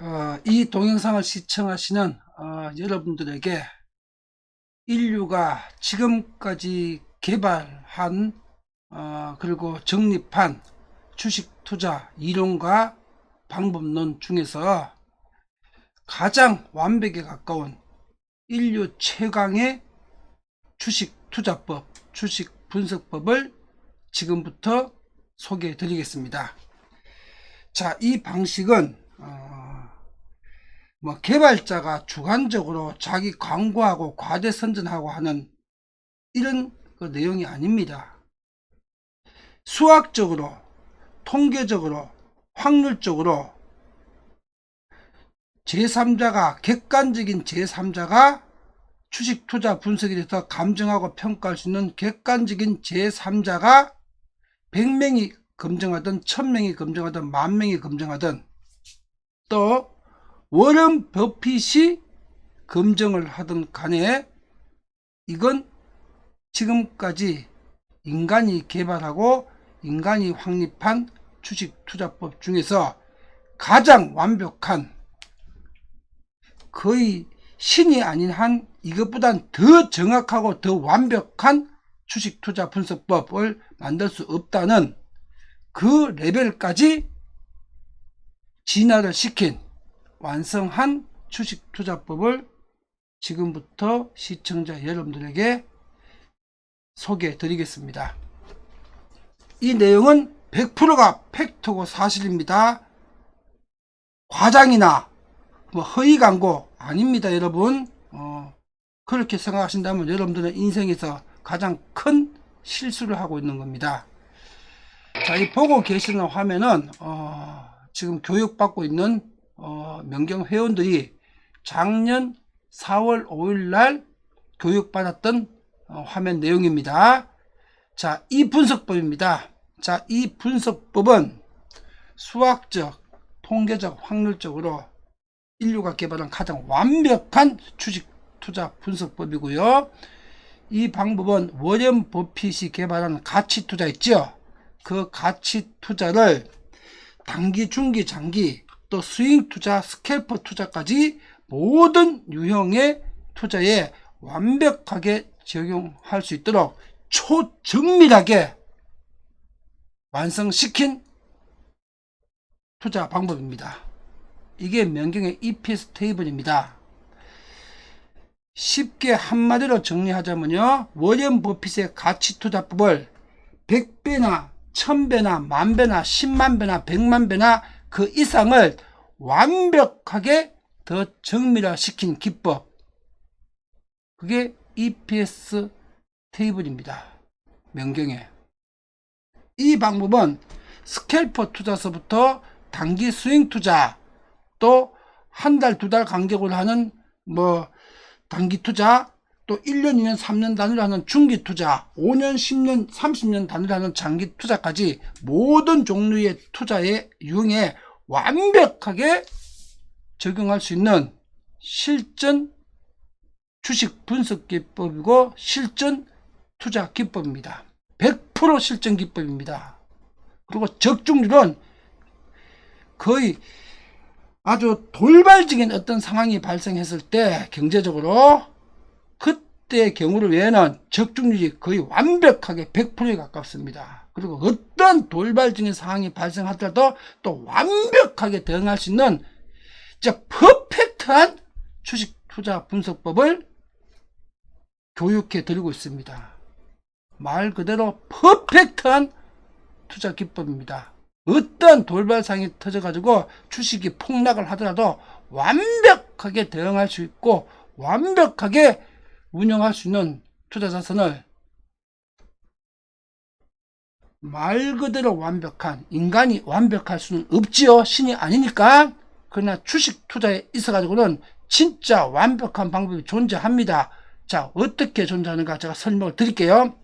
어, 이 동영상을 시청하시는 어, 여러분들에게 인류가 지금까지 개발한 어, 그리고 정립한 주식 투자 이론과 방법론 중에서 가장 완벽에 가까운 인류 최강의 주식 투자법, 주식 분석법을 지금부터 소개해 드리겠습니다. 자, 이 방식은 어, 뭐 개발자가 주관적으로 자기 광고하고 과대 선전하고 하는 이런 그 내용이 아닙니다. 수학적으로, 통계적으로, 확률적으로 제3자가 객관적인 제3자가 주식 투자 분석에 대해서 감정하고 평가할 수 있는 객관적인 제3자가 100명이 검증하든 1000명이 검증하든 만명이 검증하든 또 워런 버핏이 검증을 하든 간에 이건 지금까지 인간이 개발하고 인간이 확립한 주식 투자법 중에서 가장 완벽한 거의 신이 아닌 한 이것보단 더 정확하고 더 완벽한 주식 투자 분석법을 만들 수 없다는 그 레벨까지 진화를 시킨 완성한 주식 투자법을 지금부터 시청자 여러분들에게 소개해 드리겠습니다. 이 내용은 100%가 팩트고 사실입니다. 과장이나 뭐 허위 광고 아닙니다, 여러분. 어, 그렇게 생각하신다면 여러분들은 인생에서 가장 큰 실수를 하고 있는 겁니다. 자, 이 보고 계시는 화면은 어, 지금 교육받고 있는 어, 명경 회원들이 작년 4월 5일 날 교육받았던 어, 화면 내용입니다. 자, 이 분석법입니다. 자, 이 분석법은 수학적, 통계적, 확률적으로 인류가 개발한 가장 완벽한 주식 투자 분석법이고요. 이 방법은 워렌 버핏이 개발한 가치 투자 있죠? 그 가치 투자를 단기, 중기, 장기, 또 스윙 투자, 스캘퍼 투자까지 모든 유형의 투자에 완벽하게 적용할 수 있도록 초정밀하게 완성시킨 투자 방법입니다. 이게 명경의 EPS 테이블입니다. 쉽게 한마디로 정리하자면요. 워렌 버핏의 가치 투자법을 100배나 1000배나 만배나 10만배나 100만배나 그 이상을 완벽하게 더 정밀화시킨 기법. 그게 EPS 테이블입니다. 명경에. 이 방법은 스캘퍼 투자서부터 단기 스윙 투자, 또 한 달, 두달 간격으로 하는 뭐 단기 투자, 또 1년, 2년, 3년 단위로 하는 중기 투자, 5년, 10년, 30년 단위로 하는 장기 투자까지 모든 종류의 투자의 유형에 완벽하게 적용할 수 있는 실전 주식 분석 기법이고 실전 투자 기법입니다. 100% 실전 기법입니다. 그리고 적중률은 거의 아주 돌발적인 어떤 상황이 발생했을 때 경제적으로 그때의 경우를 외에는 적중률이 거의 완벽하게 100%에 가깝습니다. 그리고 어떤 돌발적인 상황이 발생하더라도 또 완벽하게 대응할 수 있는 진짜 퍼펙트한 주식 투자 분석법을 교육해 드리고 있습니다. 말 그대로 퍼펙트한 투자 기법입니다. 어떤 돌발상이 터져가지고 주식이 폭락을 하더라도 완벽하게 대응할 수 있고 완벽하게 운영할 수 있는 투자 자산을 말 그대로 완벽한 인간이 완벽할 수는 없지요 신이 아니니까 그러나 주식 투자에 있어 가지고는 진짜 완벽한 방법이 존재합니다 자 어떻게 존재하는가 제가 설명을 드릴게요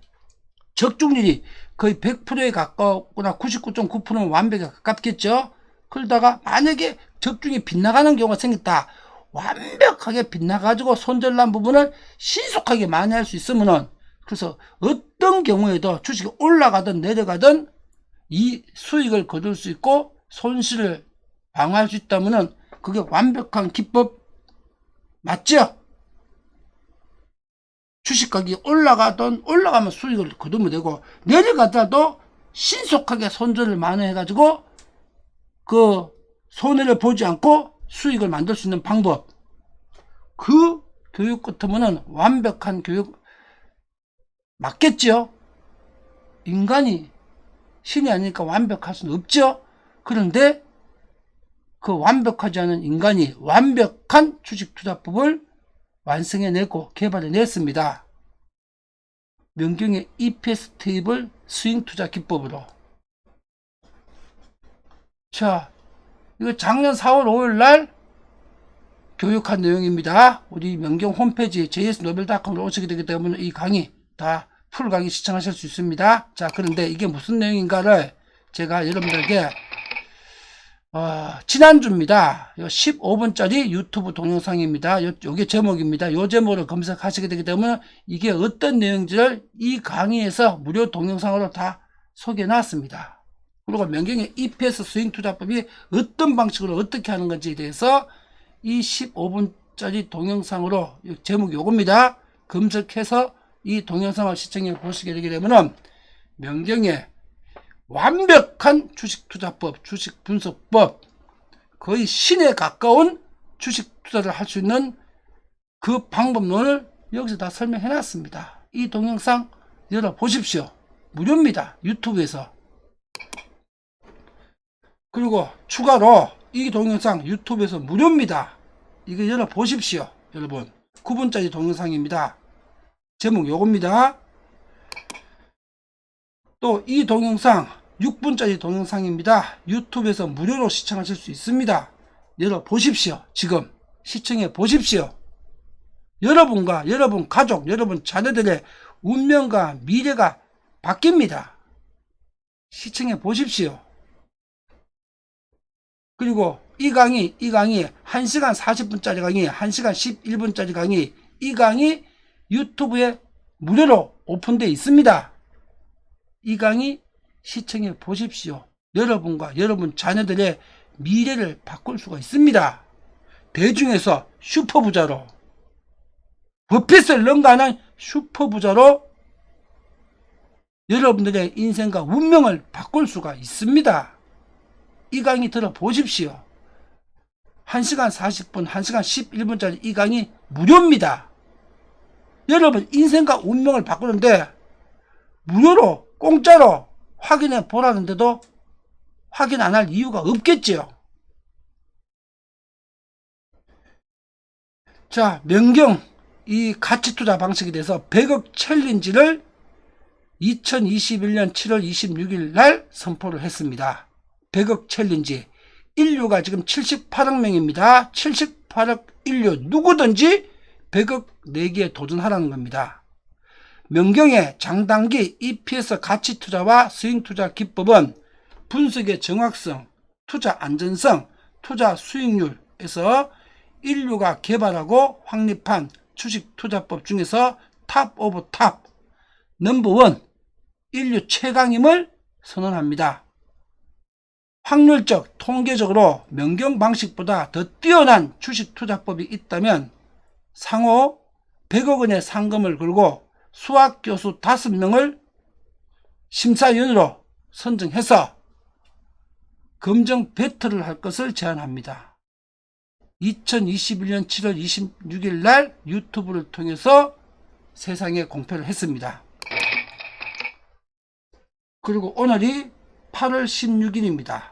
적중률이 거의 100%에 가까웠거나 99.9%는 완벽에 가깝겠죠. 그러다가 만약에 적중이 빗나가는 경우가 생겼다. 완벽하게 빗나가지고 손절난 부분을 신속하게 만회할 수 있으면은 그래서 어떤 경우에도 주식이 올라가든 내려가든 이 수익을 거둘 수 있고 손실을 방어할 수 있다면은 그게 완벽한 기법 맞죠? 주식 가격이 올라가던 올라가면 수익을 거두면 되고 내려가더라도 신속하게 손절을 만회해가지고 그 손해를 보지 않고 수익을 만들 수 있는 방법 그 교육 같으면은 완벽한 교육 맞겠죠? 인간이 신이 아니니까 완벽할 수는 없죠? 그런데 그 완벽하지 않은 인간이 완벽한 주식 투자법을 완성해내고 개발해냈습니다. 명경의 EPS 테이블 스윙 투자 기법으로. 자, 이거 작년 4월 5일 날 교육한 내용입니다. 우리 명경 홈페이지 js노벨닷컴으로 오시게 되기 때문에 이 강의 다 풀 강의 시청하실 수 있습니다. 자, 그런데 이게 무슨 내용인가를 제가 여러분들에게 어, 지난주입니다. 15분짜리 유튜브 동영상입니다. 요, 요게 제목입니다. 요 제목을 검색하시게 되기 때문에 이게 어떤 내용인지를 이 강의에서 무료 동영상으로 다 소개해 놨습니다. 그리고 명경의 EPS 스윙 투자법이 어떤 방식으로 어떻게 하는 건지에 대해서 이 15분짜리 동영상으로 요 제목이 요겁니다. 검색해서 이 동영상을 시청해 보시게 되게 되면은 명경의 완벽한 주식 투자법, 주식 분석법, 거의 신에 가까운 주식 투자를 할 수 있는 그 방법론을 여기서 다 설명해 놨습니다. 이 동영상 열어 보십시오. 무료입니다. 유튜브에서. 그리고 추가로 이 동영상 유튜브에서 무료입니다. 이거 열어 보십시오. 여러분. 9분짜리 동영상입니다. 제목 요겁니다. 또 이 동영상 6분짜리 동영상입니다. 유튜브에서 무료로 시청하실 수 있습니다. 열어 보십시오. 지금 시청해 보십시오. 여러분과 여러분 가족, 여러분 자녀들의 운명과 미래가 바뀝니다. 시청해 보십시오. 그리고 이 강의, 이 강의 1시간 40분짜리 강의, 1시간 11분짜리 강의, 이 강의 유튜브에 무료로 오픈되어 있습니다. 이 강의 시청해 보십시오. 여러분과 여러분 자녀들의 미래를 바꿀 수가 있습니다. 대중에서 슈퍼부자로 버핏을 능가하는 슈퍼부자로 여러분들의 인생과 운명을 바꿀 수가 있습니다. 이 강의 들어보십시오. 1시간 40분, 1시간 11분짜리 이 강의 무료입니다. 여러분 인생과 운명을 바꾸는데 무료로 공짜로 확인해 보라는데도 확인 안 할 이유가 없겠지요. 자, 명경 이 가치 투자 방식에 대해서 100억 챌린지를 2021년 7월 26일 날 선포를 했습니다. 100억 챌린지. 인류가 지금 78억 명입니다. 78억 인류 누구든지 100억 내기에 도전하라는 겁니다. 명경의 장단기 EPS 가치 투자와 스윙 투자 기법은 분석의 정확성, 투자 안전성, 투자 수익률에서 인류가 개발하고 확립한 주식 투자법 중에서 탑 오브 탑, 넘버원, 인류 최강임을 선언합니다. 확률적, 통계적으로 명경 방식보다 더 뛰어난 주식 투자법이 있다면 상호 100억 원의 상금을 걸고 수학 교수 5명을 심사위원으로 선정해서 검정 배틀을 할 것을 제안합니다. 2021년 7월 26일 날 유튜브를 통해서 세상에 공표를 했습니다. 그리고 오늘이 8월 16일입니다.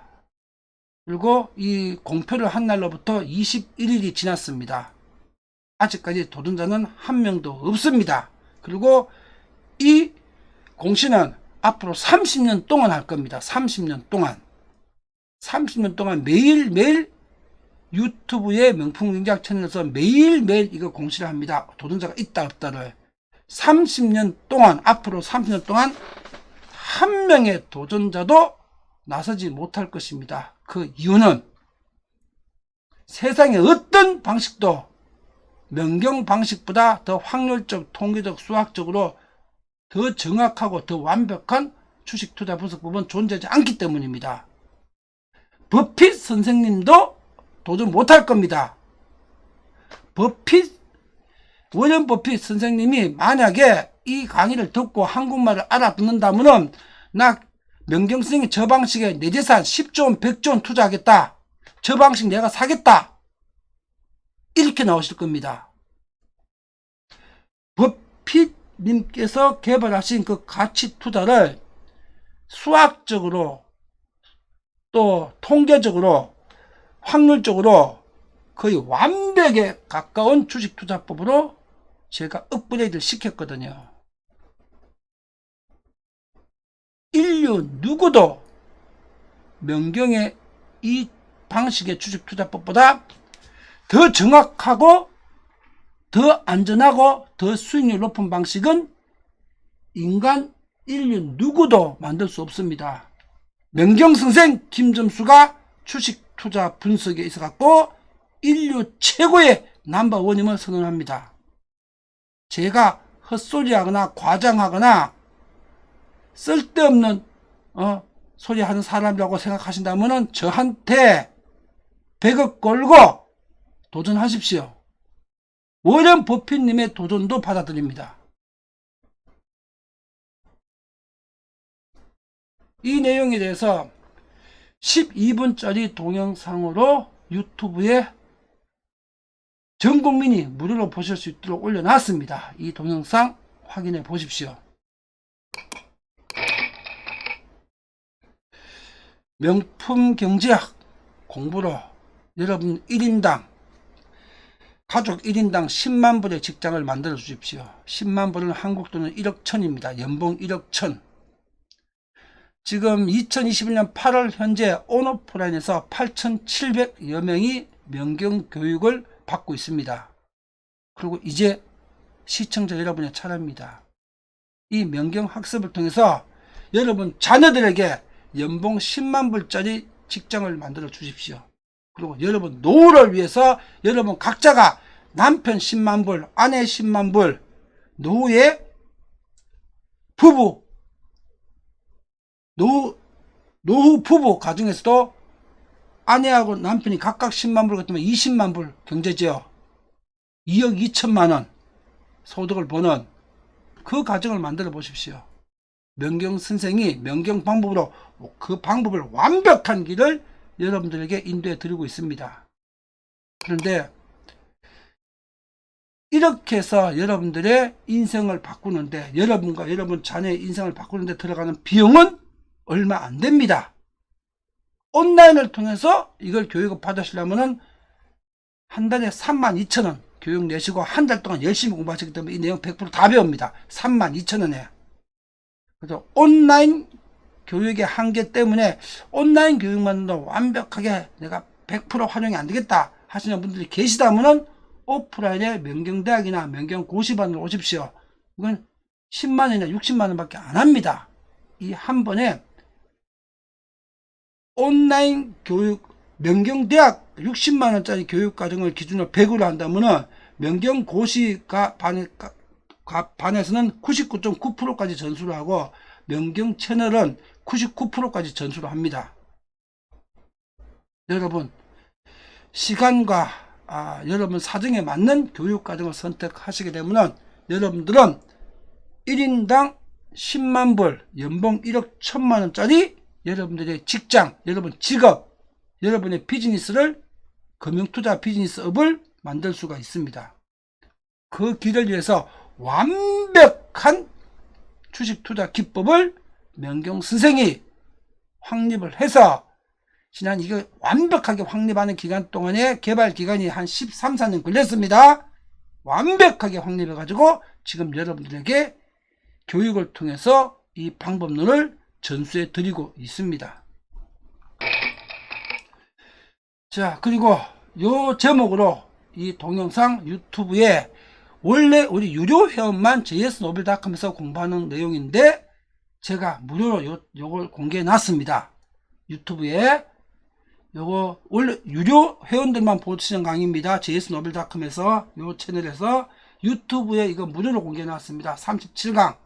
그리고 이 공표를 한 날로부터 21일이 지났습니다. 아직까지 도전자는 한 명도 없습니다. 그리고 이 공시는 앞으로 30년 동안 할 겁니다. 30년 동안. 30년 동안 매일매일 유튜브의 명품 경작 채널에서 매일매일 이거 공시를 합니다. 도전자가 있다 없다를. 30년 동안, 앞으로 30년 동안 한 명의 도전자도 나서지 못할 것입니다. 그 이유는 세상의 어떤 방식도 명경 방식보다 더 확률적, 통계적, 수학적으로 더 정확하고 더 완벽한 주식 투자 분석법은 존재하지 않기 때문입니다. 버핏 선생님도 도전 못할 겁니다. 버핏 워렌 버핏 선생님이 만약에 이 강의를 듣고 한국말을 알아듣는다면 은 나 명경 선생님 저 방식에 내 재산 10조 원, 100조 원 투자하겠다. 저 방식 내가 사겠다. 이렇게 나오실 겁니다. 버핏님께서 개발하신 그 가치 투자를 수학적으로 또 통계적으로 확률적으로 거의 완벽에 가까운 주식 투자법으로 제가 업그레이드를 시켰거든요. 인류 누구도 명경의 이 방식의 주식 투자법보다 더 정확하고 더 안전하고 더 수익률 높은 방식은 인간 인류 누구도 만들 수 없습니다. 명경 선생 김점수가 주식 투자 분석에 있어 갖고 인류 최고의 넘버원임을 선언합니다. 제가 헛소리하거나 과장하거나 쓸데없는 어, 소리하는 사람이라고 생각하신다면 저한테 100억 걸고 도전하십시오. 워렌 버핏님의 도전도 받아들입니다. 이 내용에 대해서 12분짜리 동영상으로 유튜브에 전 국민이 무료로 보실 수 있도록 올려놨습니다. 이 동영상 확인해 보십시오. 명품 경제학 공부로 여러분 1인당 가족 1인당 10만 불의 직장을 만들어 주십시오. 10만 불은 한국 돈은 1억 천입니다. 연봉 1억 천. 지금 2021년 8월 현재 온오프라인에서 8,700여 명이 명경 교육을 받고 있습니다. 그리고 이제 시청자 여러분의 차례입니다. 이 명경 학습을 통해서 여러분 자녀들에게 연봉 10만 불짜리 직장을 만들어 주십시오. 그리고 여러분 노후를 위해서 여러분 각자가 남편 10만 불, 아내 10만 불, 노후에 부부 노후, 노후 부부 가정에서도 아내하고 남편이 각각 10만 불 같으면 20만 불 경제지요. 2억 2천만 원 소득을 버는 그 가정을 만들어 보십시오. 명경 선생이 명경 방법으로 그 방법을 완벽한 길을 여러분들에게 인도해 드리고 있습니다. 그런데 이렇게 해서 여러분들의 인생을 바꾸는데 여러분과 여러분 자녀의 인생을 바꾸는데 들어가는 비용은 얼마 안 됩니다. 온라인을 통해서 이걸 교육을 받으시려면은 한 달에 3만 2천 원 교육 내시고 한 달 동안 열심히 공부하시기 때문에 이 내용 100%다 배웁니다. 3만 2천 원에. 그래서 온라인 교육의 한계 때문에 온라인 교육만도 완벽하게 내가 100% 활용이 안 되겠다 하시는 분들이 계시다면은 오프라인의 명경대학이나 명경고시반으로 오십시오. 이건 10만 원이나 60만 원 밖에 안 합니다. 이 한 번에 온라인 교육 명경대학 60만 원짜리 교육 과정을 기준으로 100으로 한다면은 명경고시가 반에 반에서는 99.9%까지 전수를 하고 명경 채널은 99%까지 전수를 합니다. 여러분 시간과 아, 여러분 사정에 맞는 교육 과정을 선택하시게 되면 여러분들은 1인당 10만 불 연봉 1억 1천만 원짜리 여러분들의 직장, 여러분 직업, 여러분의 비즈니스를 금융투자 비즈니스업을 만들 수가 있습니다. 그 길을 위해서 완벽한 주식 투자 기법을 명경 선생이 확립을 해서 지난 이거 완벽하게 확립하는 기간 동안에 개발 기간이 한 13, 14년 걸렸습니다. 완벽하게 확립해 가지고 지금 여러분들에게 교육을 통해서 이 방법론을 전수해 드리고 있습니다. 자, 그리고 요 제목으로 이 동영상 유튜브에 원래 우리 유료 회원만 js노벨닷컴에서 공부하는 내용인데 제가 무료로 요, 요걸 공개해 놨습니다. 유튜브에 요거 원래 유료 회원들만 보시는 강의입니다. js노벨닷컴에서 요 채널에서 유튜브에 이거 무료로 공개해 놨습니다. 37강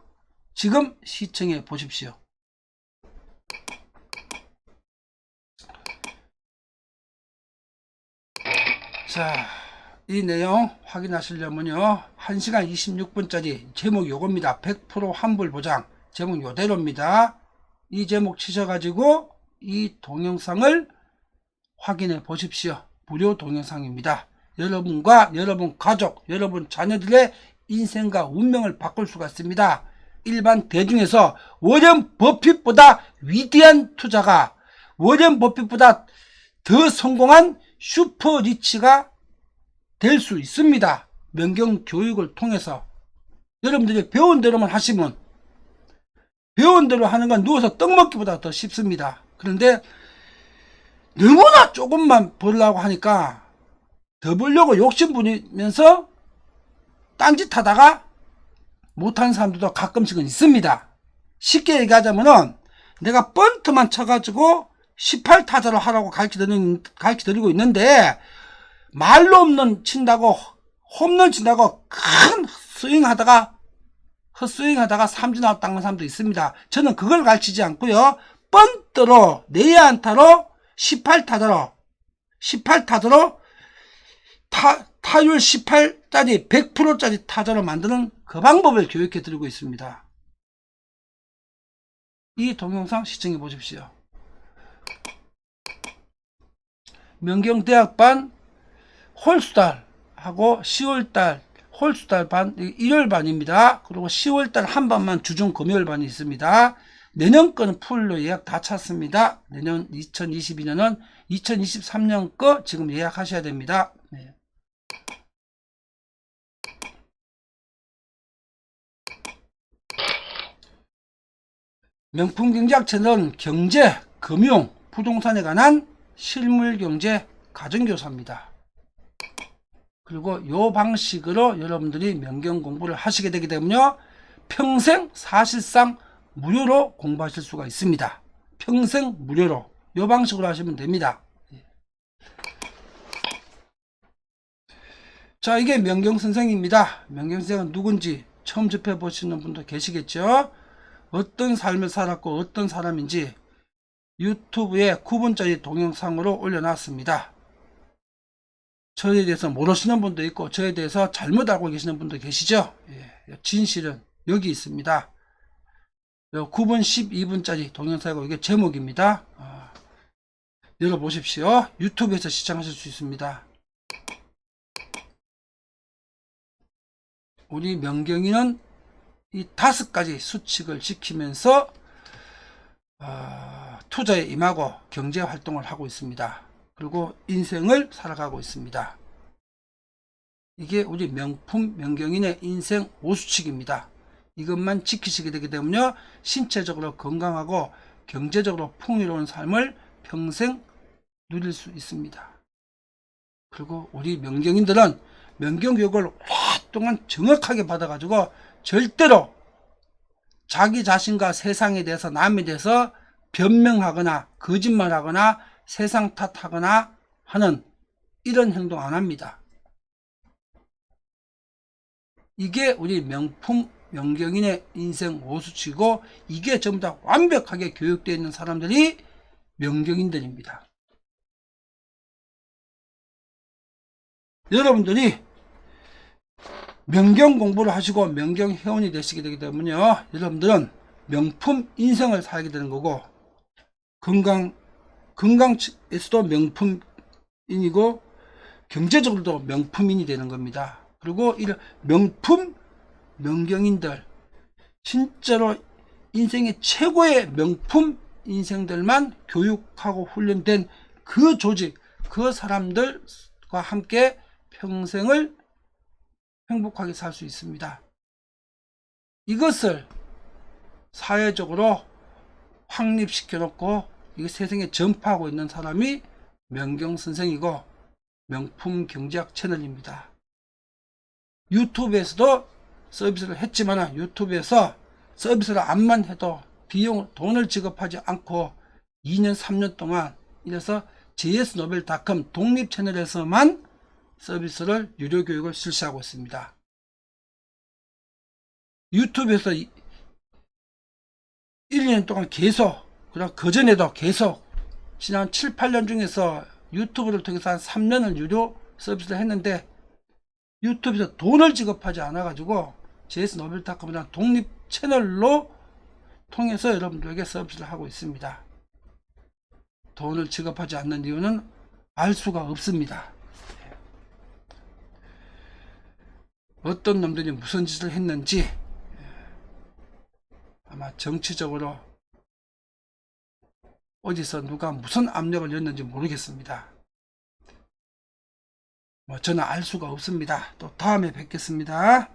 지금 시청해 보십시오. 자, 이 내용 확인하시려면요. 1시간 26분짜리 제목 요겁니다. 100% 환불 보장. 제목 요대로입니다. 이 제목 치셔가지고 이 동영상을 확인해 보십시오. 무료 동영상입니다. 여러분과 여러분 가족, 여러분 자녀들의 인생과 운명을 바꿀 수가 있습니다. 일반 대중에서 워렌 버핏보다 위대한 투자가 워렌 버핏보다 더 성공한 슈퍼 리치가 될 수 있습니다. 명경 교육을 통해서 여러분들이 배운 대로만 하시면 배운 대로 하는 건 누워서 떡 먹기보다 더 쉽습니다. 그런데 너무나 조금만 벌려고 하니까 더 벌려고 욕심 부리면서 딴짓 하다가 못하는 사람들도 가끔씩은 있습니다. 쉽게 얘기하자면은 내가 번트만 쳐가지고 18타자로 하라고 가르쳐드리는, 가르쳐드리고 있는데 말로 없는 친다고 홈런 친다고 큰 스윙 하다가 헛스윙 하다가 삼진 아웃 당한 사람도 있습니다. 저는 그걸 가르치지 않고요. 번트로 내야 안타로 18타자로 18타자로 타, 타율 18짜리 100%짜리 타자로 만드는 그 방법을 교육해 드리고 있습니다. 이 동영상 시청해 보십시오. 명경대학반 홀수달하고 10월달 홀수달 반, 일요일 반입니다. 그리고 10월달 한 반만 주중 금요일 반이 있습니다. 내년 거는 풀로 예약 다 찼습니다. 내년 2022년은 2023년 거 지금 예약하셔야 됩니다. 네. 명품 경제학 채널은 경제, 금융, 부동산에 관한 실물 경제 가정교사입니다. 그리고 요 방식으로 여러분들이 명경 공부를 하시게 되기 때문에 평생 사실상 무료로 공부하실 수가 있습니다. 평생 무료로 요 방식으로 하시면 됩니다. 자 이게 명경 선생입니다. 명경 선생은 누군지 처음 접해 보시는 분도 계시겠죠. 어떤 삶을 살았고 어떤 사람인지 유튜브에 9분짜리 동영상으로 올려놨습니다. 저에 대해서 모르시는 분도 있고 저에 대해서 잘못 알고 계시는 분도 계시죠. 예, 진실은 여기 있습니다. 9분 12분짜리 동영상이고 이게 제목입니다. 어, 열어보십시오. 유튜브에서 시청하실 수 있습니다. 우리 명경이는 이 다섯 가지 수칙을 지키면서 어, 투자에 임하고 경제 활동을 하고 있습니다. 그리고 인생을 살아가고 있습니다. 이게 우리 명품 명경인의 인생 오수칙입니다. 이것만 지키시게 되기 때문에 신체적으로 건강하고 경제적으로 풍요로운 삶을 평생 누릴 수 있습니다. 그리고 우리 명경인들은 명경 교육을 오랫동안 정확하게 받아가지고 절대로 자기 자신과 세상에 대해서 남에 대해서 변명하거나 거짓말하거나 세상 탓하거나 하는 이런 행동 안 합니다. 이게 우리 명품 명경인의 인생 오수치고 이게 전부 다 완벽하게 교육되어 있는 사람들이 명경인들입니다. 여러분들이 명경 공부를 하시고 명경 회원이 되시게 되기 때문에요. 여러분들은 명품 인생을 살게 되는 거고 건강 건강에서도 명품인이고 경제적으로도 명품인이 되는 겁니다. 그리고 이런 명품 명경인들 진짜로 인생의 최고의 명품 인생들만 교육하고 훈련된 그 조직, 그 사람들과 함께 평생을 행복하게 살 수 있습니다. 이것을 사회적으로 확립시켜 놓고 이 세상에 전파하고 있는 사람이 명경 선생이고 명품 경제학 채널입니다. 유튜브에서도 서비스를 했지만 유튜브에서 서비스를 안만 해도 비용 돈을 지급하지 않고 2년 3년 동안 이래서 js노벨닷컴 독립 채널에서만 서비스를 유료 교육을 실시하고 있습니다. 유튜브에서 1, 2년 동안 계속 그리고 그전에도 계속 지난 7, 8년 중에서 유튜브를 통해서 한 3년을 유료 서비스를 했는데 유튜브에서 돈을 지급하지 않아 가지고 JS 노벨닷컴이라는 독립 채널로 통해서 여러분들에게 서비스를 하고 있습니다. 돈을 지급하지 않는 이유는 알 수가 없습니다. 어떤 놈들이 무슨 짓을 했는지 예, 아마 정치적으로 어디서 누가 무슨 압력을 줬는지 모르겠습니다. 뭐 저는 알 수가 없습니다. 또 다음에 뵙겠습니다.